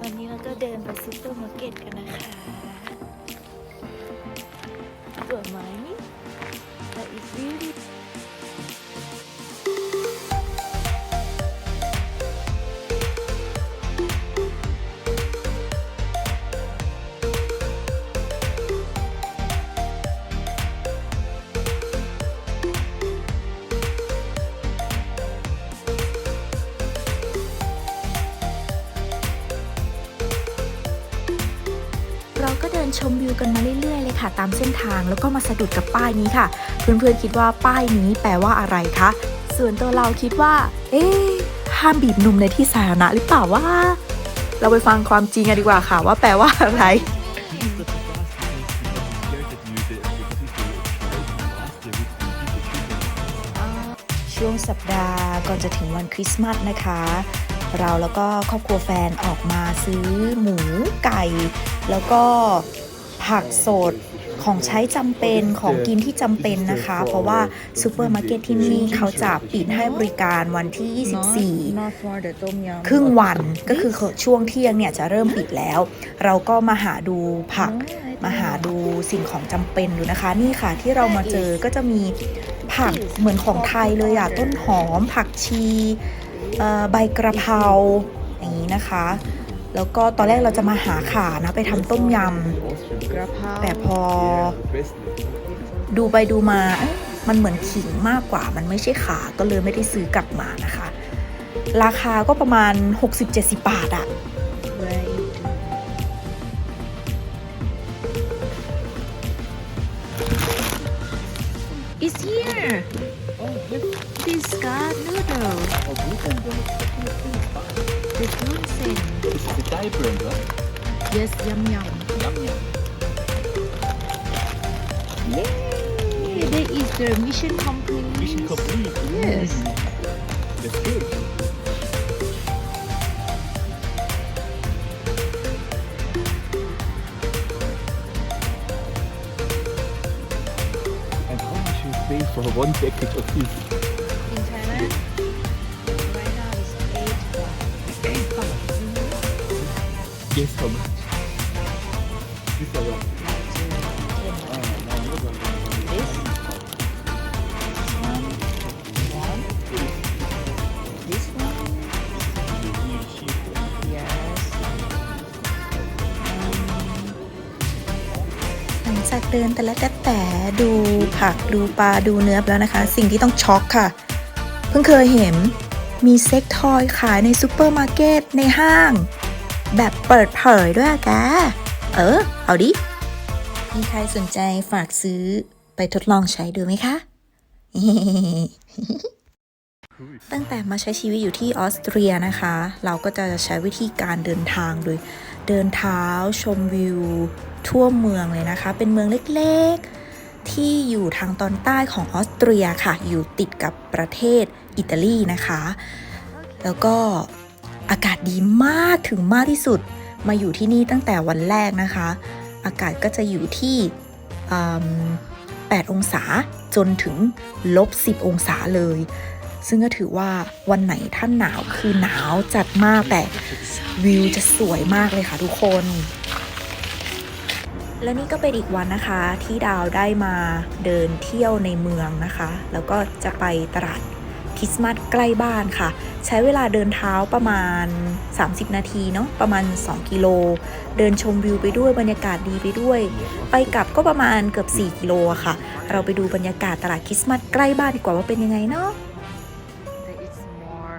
วันนี้เราก็เดินไปซูเปอร์มาร์เก็ตกันนะคะสวยไหมางแล้วก็มาสะดุดกับป้ายนี้ค่ะ เพื่อนๆคิดว่าป้ายนี้แปลว่าอะไรคะ ส่วนตัวเราคิดว่า เอ๊ห้ามบีบนมในที่สาธารณะหรือเปล่าว่า เราไปฟังความจริงกันดีกว่าค่ะว่าแปลว่าอะไรช่วงสัปดาห์ก่อนจะถึงวันคริสต์มาสนะคะ เราแล้วก็ครอบครัวแฟนออกมาซื้อหมูไก่ แล้วก็ผักสด ของใช้จำเป็นของกินที่จำเป็นนะคะ เพราะว่าซูเปอร์มาร์เก็ตที่นี่เขาจะปิดให้บริการวันที่ 24 Not for the ต้มยำครึ่งวันก็คือช่วงเที่ยงเนี่ยจะเริ่มปิดแล้ว เราก็มาหาดูผักมาหาดูสิ่งของจำเป็นอยู่นะคะ นี่ค่ะที่เรามาเจอก็จะมีผักเหมือนของไทยเลยอะต้นหอม ผักชีเอ่อใบกระเพราอย่างนี้นะคะ แล้วก็ตอนแรกเราจะมาหาขานะไปทำต้มยกระเพราำแต่พอ ดูไปดูมาเอ๊ะมันเหมือนขิงมากกว่า มันไม่ใช่ขาก็เลยไม่ได้ซื้อกลับมานะคะ ราคาก็ประมาณ 60-70 บาทอะ It's here This God noodle This is the Thai brand, right? Yes yum yum Yum yum. Yay That is the mission complete Mission complete. Yes. Mm. That's good. And how much you pay for one package of this? This one Really cheap. Yes หลังจากเดินแต่ละแต่แต่ดูผักดูปลาดูเนื้อแล้วนะคะ สิ่งที่ต้องช็อกค่ะ เพิ่งเคยเห็นมีเซ็กทอยขายในซูเปอร์มาร์เก็ตในห้าง แบบเปิดเผยด้วยอะแกเออ เอาดิ มีใครสนใจฝากซื้อไปทดลองใช้ดูไหมคะ ตั้งแต่มาใช้ชีวิตอยู่ที่ออสเตรียนะคะ เราก็จะใช้วิธีการเดินทางโดยเดินเท้าชมวิว ทั่วเมืองเลยนะคะ เป็นเมืองเล็กๆ ที่อยู่ทางตอนใต้ของออสเตรียค่ะ อยู่ติดกับประเทศอิตาลีนะคะ แล้วก็ อากาศดีมากถึงมากที่สุด มาอยู่ที่นี่ตั้งแต่วันแรกนะคะ อากาศก็จะอยู่ที่ 8 องศาจนถึงลบ 10 องศาเลย ซึ่งก็ถือว่าวันไหนท่านหนาวคือหนาวจัดมากแต่วิวจะสวยมากเลยค่ะทุกคน และนี่ก็เป็นอีกวันนะคะที่ดาวได้มาเดินเที่ยวในเมืองนะคะ แล้วก็จะไปตลาด ริสต์มาสใกล้บ้านค่ะ ใช้เวลาเดินเท้าประมาณ 30 นาทีเนาะประมาณ 2 กิโล เดินชมวิวไปด้วยบรรยากาศดีไปด้วย ไปกลับก็ประมาณเกือบ 4 กิโลอะค่ะ เราไปดูบรรยากาศตลาดคริสต์มาสใกล้บ้านดีกว่าว่าเป็นยังไงเนาะ There is more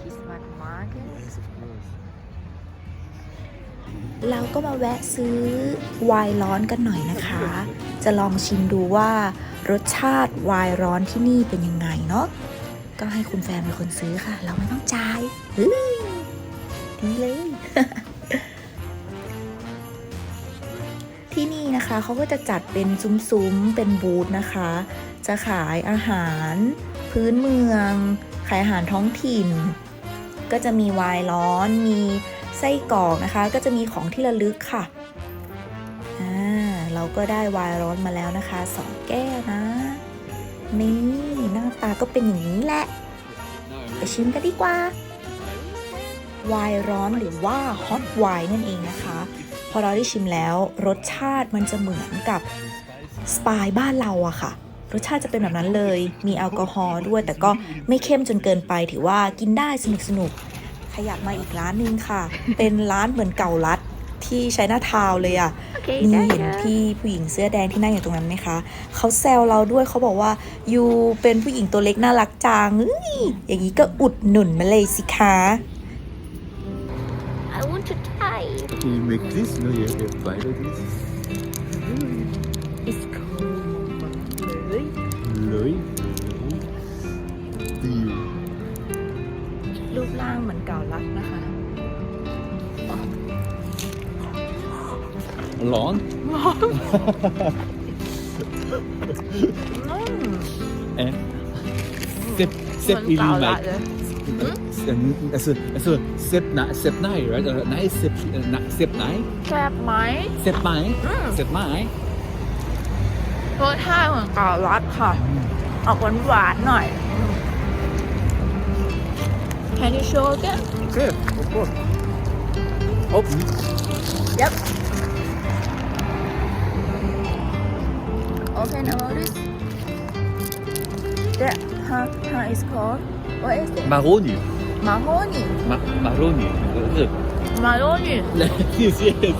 Christmas market Yes, of course. เราก็มาแวะซื้อไวน์ร้อนกันหน่อยนะคะ จะลองชิมดูว่ารสชาติไวน์ร้อนที่นี่เป็นยังไงเนาะ ก็ให้คุณแฟนเป็นคนซื้อค่ะ เราไม่ต้องจ่ายเฮ้ยดีเลย ที่นี่นะคะเขาก็จะจัดเป็นซุ้มๆ เป็นบูธนะคะ จะขายอาหารพื้นเมือง ขายอาหารท้องถิ่น ก็จะมีไวน์ร้อน มีไส้กรอกนะคะ ก็จะมีของที่ระลึกค่ะ อ่า เราก็ได้ไวน์ร้อนมาแล้วนะคะสองแก้วนะ นี่หน้าตาก็เป็นอย่างนี้แหละ ไปชิมกันดีกว่า ไวน์ร้อนหรือว่าฮอตไวน์นั่นเองนะคะ พอเราได้ชิมแล้ว รสชาติมันจะเหมือนกับสปายบ้านเราอะค่ะ รสชาติจะเป็นแบบนั้นเลย มีแอลกอฮอล์ด้วย แต่ก็ไม่เข้มจนเกินไป ถือว่ากินได้สนุกสนุกขยับมาอีกร้านนึงค่ะ เป็นร้านเหมือนเก่ารัด ที่ใช้หน้าทาวน์เลยอะนี่เห็นพี่ผู้หญิงเสื้อแดงที่นั่งอยู่ตรงนั้นไหมคะ เขาแซวเราด้วยเขาบอกว่ายูเป็นผู้หญิงตัวเล็กน่ารักจังเอ้ยอย่างนี้ก็อุดหนุนมาเลยสิคะ I want to try You make this, no, you have to bite of this. it's cool เลย Lưỡi. Tiêu. รูปร่างเหมือนเก่ารัดนะคะ Lon. And sip, sip เหมือนเก่า really ละ like. เลย Uh, so, so, sip night, sip night, right? Uh, night, sip, uh, night, sip night, แซ่บไหม sip night, อืม sip night. รสชาติเหมือนเก่ารัดค่ะ ออกหวานหวานๆหน่อย Can you show again Okay, of course. Oh, Yep Okay now this That how how is called What is it Maroni. Mahoney Ma- maroni. Good. Maroni yes, yes.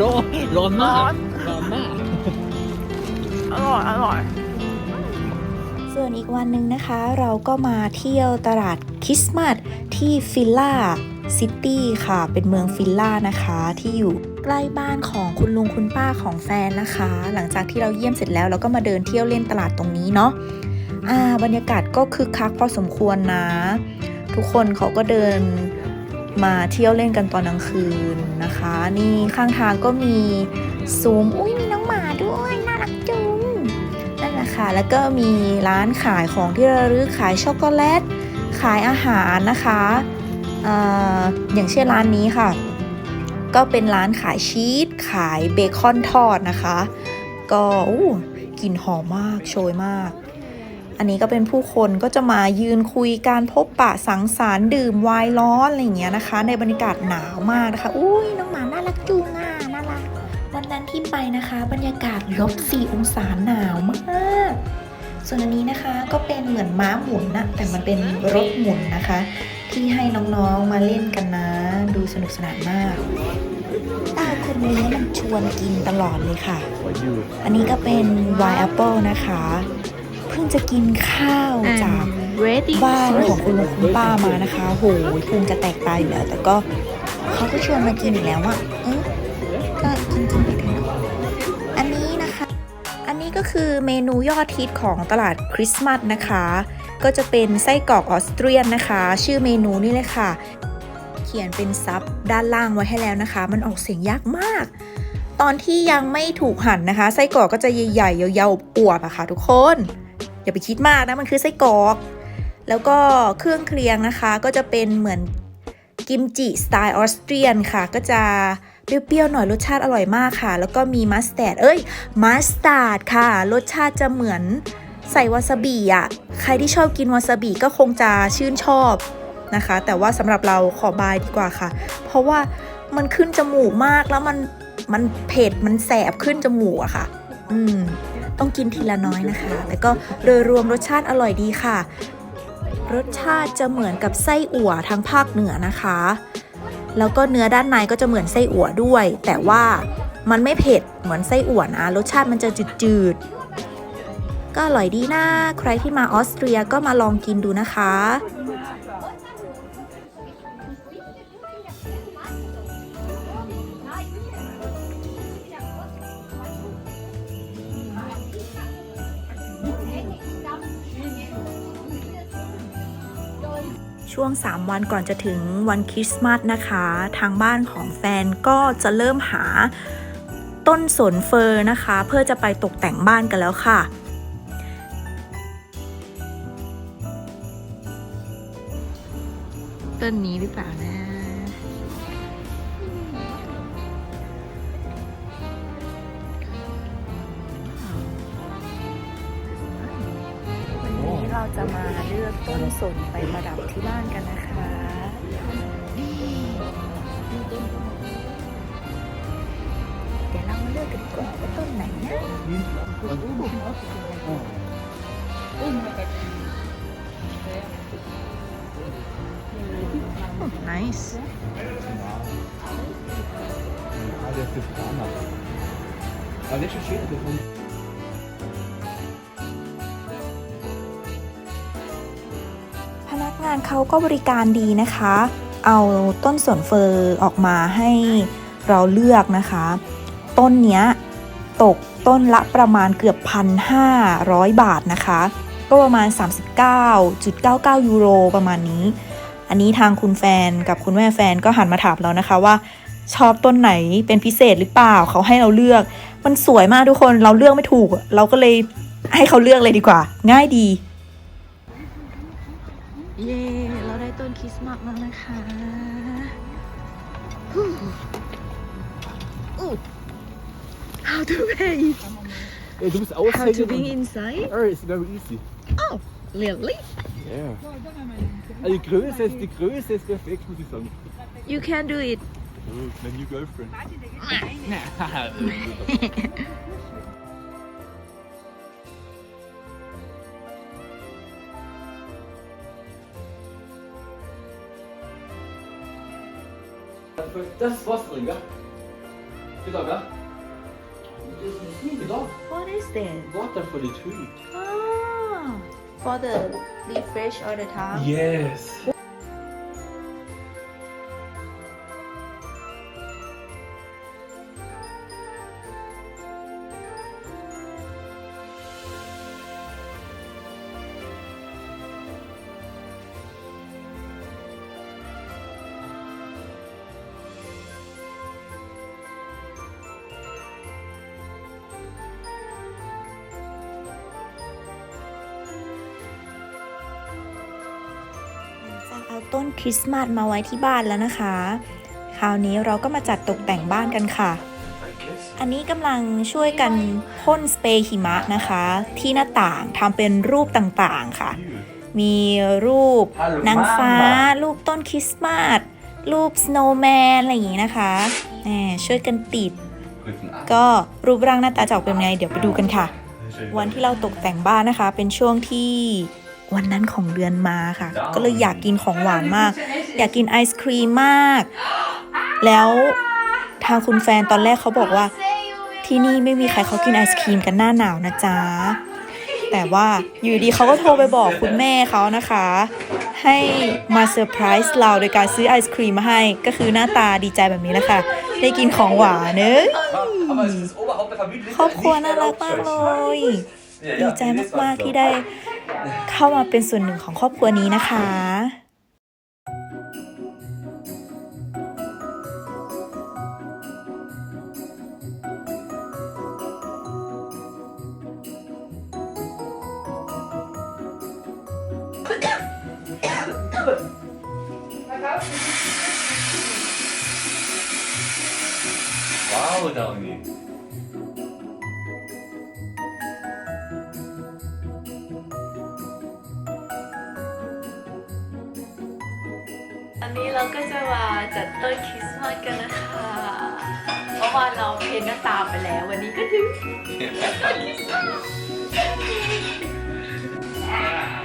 ร้อนร้อนมากร้อนมาก อร่อย อร่อย ส่วนอีกวันหนึ่งนะคะ เราก็มาเที่ยวตลาดคริสต์มาสที่ฟิลล่าซิตี้ค่ะ เป็นเมืองฟิลล่านะคะที่อยู่ ใกล้บ้านของคุณลุงคุณป้าของแฟนนะคะ หลังจากที่เราเยี่ยมเสร็จแล้วเราก็มาเดินเที่ยวเล่นตลาดตรงนี้เนาะอ่าบรรยากาศก็คึกคักพอสมควรนะ ทุกคนเขาก็เดินมาเที่ยวเล่นกันตอนกลางคืนนะคะ นี่ข้างทางก็มีซุ้มอุ้ยมีน้องหมาด้วยน่ารักจุงนั่นแหละค่ะแล้วก็มีร้านขายของที่ระลึกขายช็อกโกแลตขายอาหารนะคะเอออย่างเช่นร้านนี้ค่ะ ก็เป็นร้านขายชีสขายเบคอนทอดนะคะ ก็อู้กลิ่นหอมมากโชยมาก อันนี้ก็เป็นผู้คนก็จะมายืนคุยการพบปะสังสรรค์ดื่มไวน์ร้อนอะไรอย่างเงี้ยนะคะ ในบรรยากาศหนาวมากนะคะ อุ้ยน้องหมาน่ารักจุงอะน่ารักวันนั้นที่ไปนะคะ บรรยากาศลบ4องศาหนาวมากส่วนอันนี้นะคะก็เป็นเหมือนม้าหมุนนะแต่มันเป็นรถหมุนนะคะ ที่ให้น้องๆมาเล่นกันนะ ดูสนุกสนานมากตาคนนี้มันชวนกินตลอดเลยค่ะ What you อันนี้ก็เป็นไวน์แอปเปิลนะคะ เพิ่งจะกินข้าวจาก ready บ้านของคุณลุงคุณป้ามานะคะโหยพุงจะแตกตายอยู่แล้ว แต่ก็เขาก็ชวนมากินอีกแล้วอะเออก็กินกินไปเถอะอันนี้นะคะ อันนี้ก็คือเมนูยอดฮิตของตลาดคริสต์มาสนะคะ ก็จะเป็นไส้กรอกออสเตรียนนะคะ ชื่อเมนูนี่เลยค่ะ เขียนเป็นซับด้านล่างไว้ให้แล้วนะคะ มันออกเสียงยากมาก ตอนที่ยังไม่ถูกหั่นนะคะ ไส้กรอกก็จะใหญ่ๆยาวๆอวบอะค่ะทุกคน อย่าไปคิดมากนะมันคือไส้กรอก แล้วก็เครื่องเคียงนะคะ ก็จะเป็นเหมือนกิมจิสไตล์ออสเตรียนค่ะ ก็จะเปรี้ยวๆหน่อยรสชาติอร่อยมากค่ะ แล้วก็มีมัสตาร์ดเอ้ยมัสตาร์ดค่ะ รสชาติจะเหมือน ใส่วาซาบิอะ ใครที่ชอบกินวาซาบิก็คงจะชื่นชอบนะคะ แต่ว่าสำหรับเราขอบายดีกว่าค่ะ เพราะว่ามันขึ้นจมูกมากแล้วมันมันเผ็ดมันแสบขึ้นจมูกอะค่ะ อืม ต้องกินทีละน้อยนะคะ แล้วก็โดยรวมรสชาติอร่อยดีค่ะ รสชาติจะเหมือนกับไส้อั่วทางภาคเหนือนะคะ แล้วก็เนื้อด้านในก็จะเหมือนไส้อั่วด้วย แต่ว่ามันไม่เผ็ดเหมือนไส้อั่วนะ รสชาติมันจะจืดๆ ก็อร่อยดีนะ ใครที่มาออสเตรียก็มาลองกินดูนะคะ ช่วง 3 วันก่อนจะถึงวันคริสต์มาสนะคะ ทางบ้านของแฟนก็จะเริ่มหาต้นสนเฟอร์นะคะ เพื่อจะไปตกแต่งบ้านกันแล้วค่ะ ต้นนี้หรือเปล่านะวันนี้เราเราจะมาเลือกต้นสนไปประดับที่บ้านกันนะคะเดี๋ยวเรามาเลือกกันดีกว่าว่าต้นไหนนะ nice Ah, der ist jetzt Drama. Aber der ist schon schön, der kommt. พนักงานเขาก็บริการดีนะคะ เอาต้นสนเฟอร์ออกมาให้เราเลือกนะคะ ต้นเนี้ยตกต้นละประมาณเกือบ1,500บาทนะคะ ก็ประมาณ 39.99 ยูโรประมาณนี้ อันนี้ทางคุณแฟนกับคุณแม่แฟนก็หันมาถามเรานะคะว่าชอบต้นไหนเป็นพิเศษหรือเปล่าเขาให้เราเลือก มันสวยมากทุกคนเราเลือกไม่ถูก เราก็เลยให้เขาเลือกเลยดีกว่า ง่ายดี เย้เราได้ต้นคริสต์มาสแล้วนะคะอู้ How to pay Ey, du musst How to aushängen. be inside Oh, it's very easy. Oh, really? Yeah. Also ah, die Größe ist, die Größe ist perfekt, muss ich sagen. You can do it hm, Oh, my new girlfriend. Ah. Das ist Wasser drin, gell? Genau, gell? What is that? Water for the tree. Ah, for the refresh all the time Yes. คริสต์มาสมาไว้ที่บ้านแล้วนะคะ คราวนี้เราก็มาจัดตกแต่งบ้านกันค่ะ อันนี้กำลังช่วยกันพ่นสเปรย์หิมะนะคะ ที่หน้าต่างทำเป็นรูปต่างๆค่ะ มีรูปนางฟ้า รูปต้นคริสต์มาสรูปสโนว์แมนอะไรอย่างนี้นะคะแหมช่วยกันติด ก็รูปร่างหน้าตาจะออกเป็นไง เดี๋ยวไปดูกันค่ะ วันที่เราตกแต่งบ้านนะคะ เป็นช่วงที่ วันนั้นของเดือนมาค่ะ ก็เลยอยากกินของหวานมาก อยากกินไอศครีมมาก แล้วทางคุณแฟนตอนแรกเขาบอกว่า ที่นี่ไม่มีใครเขากินไอศครีมกันหน้าหนาวนะจ๊ะแต่ว่าอยู่ดีเขาก็โทรไปบอกคุณแม่เขานะคะ ให้มาเซอร์ไพรส์เราโดยการซื้อไอศครีมมาให้ ก็คือหน้าตาดีใจแบบนี้แหละค่ะ ได้กินของหวานเนอะครอบครัวน่ารักมากเลย ดีใจมากๆที่ได้ เข้ามาเป็นส่วนหนึ่งของครอบครัวนี้นะคะ จัดต้นคริสต์มาสกันนะคะเพราะว่าเราเพนก็ตาตาไปแล้ว วันนี้ก็ถึงต้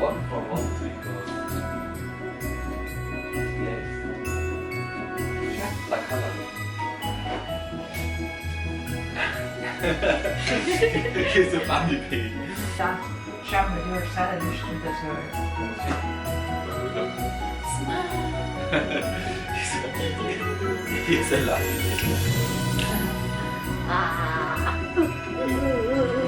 One for one three equals yes. Yeah, like Hannah. Because of Andy Sag, schau mal, die hat Sarah nicht und das war. He's alive. Ah.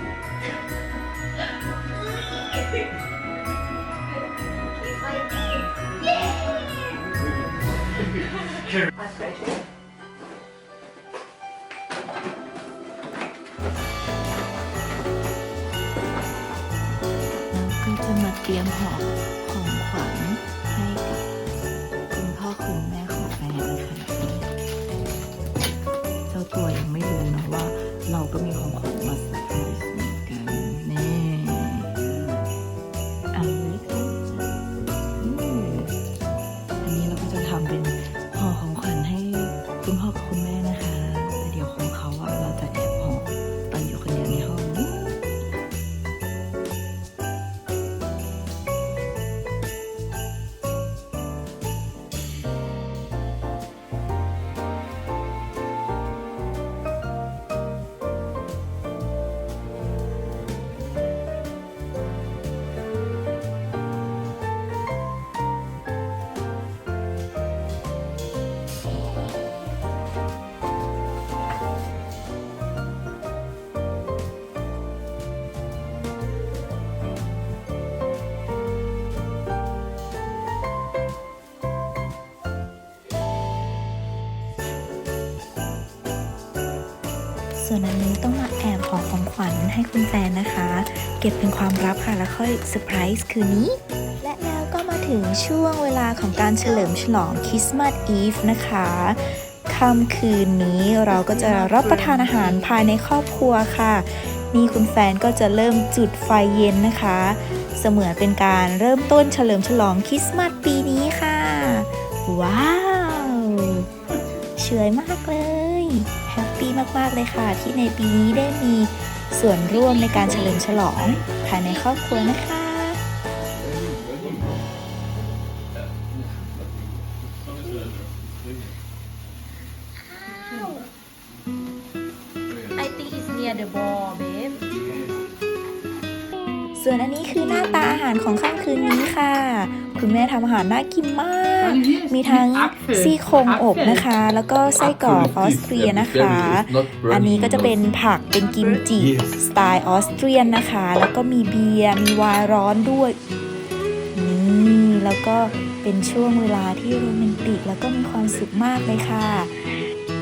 ะมาเต นอันนี้ต้องมาแอบขอของขวัญให้คุณแฟนนะคะ เก็บเป็นความลับค่ะแล้วค่อยเซอร์ไพรส์คืนนี้ และแล้วก็มาถึงช่วงเวลาของการเฉลิมฉลองคริสต์มาสอีฟนะคะค่ำคืนนี้เราก็จะรับประทานอาหารภายในครอบครัวค่ะนี่คุณแฟนก็จะเริ่มจุดไฟเย็นนะคะ เสมือนเป็นการเริ่มต้นเฉลิมฉลองคริสต์มาสปีนี้ค่ะ ว้าว เฉยมากเลย มาก ๆ เลยค่ะ ที่ในปีนี้ได้มีส่วนร่วมในการเฉลิมฉลองภายในครอบครัวนะคะ วนอันนี้คือหน้าตาอาหารของค่ำคืนนี้ค่ะ คุณแม่ทำอาหารน่ากินมาก มีทั้งซี่โครงอบนะคะ แล้วก็ไส้กรอกออสเตรียนะคะ อันนี้ก็จะเป็นผักเป็นกิมจิสไตล์ออสเตรียนนะคะ แล้วก็มีเบียร์มีไวน์ร้อนด้วยนี่แล้วก็เป็นช่วงเวลาที่โรแมนติกแล้วก็มีความสุขมากเลยค่ะ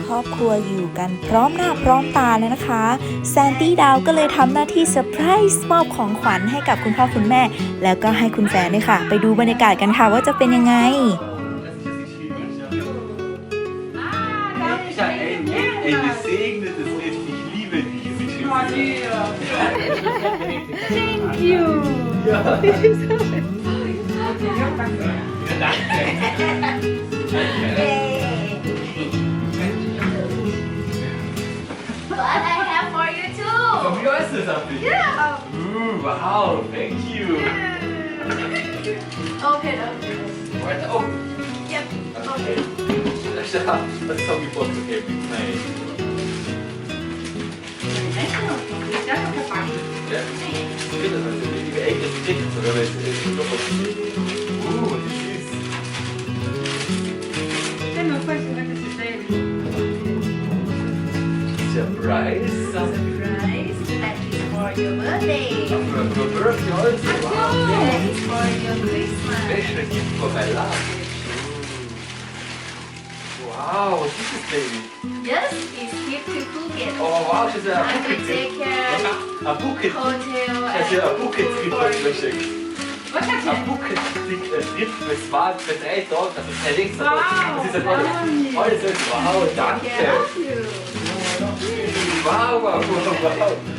ครอบครัวอยู่กันพร้อมหน้าพร้อมตาเลยนะคะแซนตี้ดาวก็เลยทำหน้าที่เซอร์ไพรส์มอบของขวัญให้กับคุณพ่อคุณแม่ แล้วก็ให้คุณแฟนด้วยค่ะ ไปดูบรรยากาศกันค่ะว่าจะเป็นยังไง Ja, dresses up in Yeah. Ooh, wow, thank you. Yeah. okay, no. Right, oh. Yep. Okay. Let's tell people it's okay, we play. Ja, ich finde das natürlich. Die Ecke ist dick, sogar wenn es Surprise! Your birthday For your birthday also. Wow, That is for your Christmas Special gift for my love. Wow, ist das Baby? Yes, it's here to Phuket Oh wow, she's a I will take care A bucket. hotel and bucket food trip geschickt. Ein bucket trip das war für drei Tage, das ist der längste Wow, Das ist ein alles, alles wow, danke. Wow, wow, wow, wow.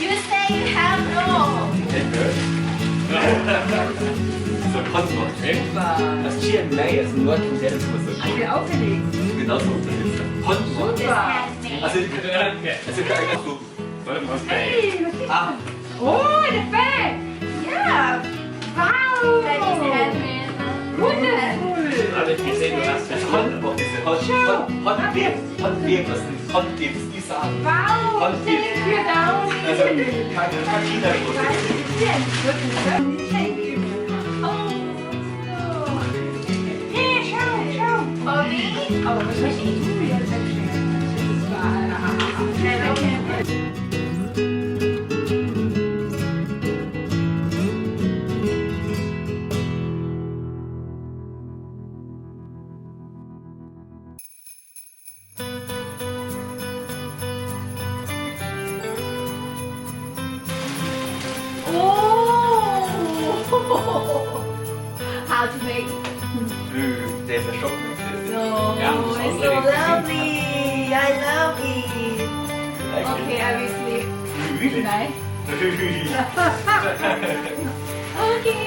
You say you have no. Okay, good. so, Konsum, okay? Das GMA ist nur Condensed Position. Haben wir aufgelegt. Genau so aufgelegt. Konsum. Also, okay. Also, also, warte mal. Hey, was ist ah. Oh, the bag! Yeah! Wow! Das ist handmade. Wonderful! Aber ich sehe nur das. Das Hot, diese Hot, Hot, Hot Dips, Hot Dips, Hot Dips, die Sachen. Wow! Thank you. Oh, Here, show, show. Oh, me? Oh, was this? Okay, I will sleep Really? tonight. Okay.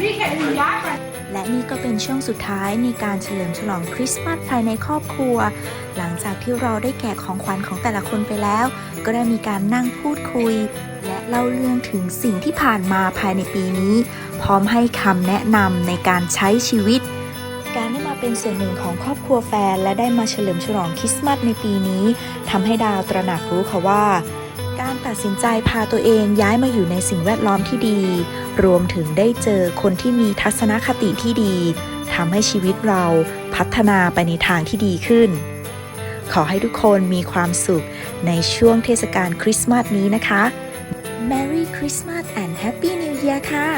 นี่แค่ย้ายไปและนี่ก็เป็นช่วงสุดท้ายในการเฉลิมฉลองคริสต์มาสภายในครอบครัว หลังจากที่เราได้แกะของขวัญของแต่ละคนไปแล้ว ก็ได้มีการนั่งพูดคุย และเล่าเรื่องถึงสิ่งที่ผ่านมาภายในปีนี้ พร้อมให้คำแนะนำในการใช้ชีวิตการได้มา เป็นส่วนหนึ่งของครอบครัวแฟน และได้มาเฉลิมฉลองคริสต์มาสในปีนี้ทำให้ดาวตระหนักรู้ค่ะว่า การตัดสินใจพาตัวเองย้ายมาอยู่ในสิ่งแวดล้อมที่ดี รวมถึงได้เจอคนที่มีทัศนคติที่ดีทำให้ชีวิตเราพัฒนาไปในทางที่ดีขึ้น ขอให้ทุกคนมีความสุขในช่วงเทศกาลคริสต์มาสนี้นะคะ Merry Christmas and Happy New Year ค่ะ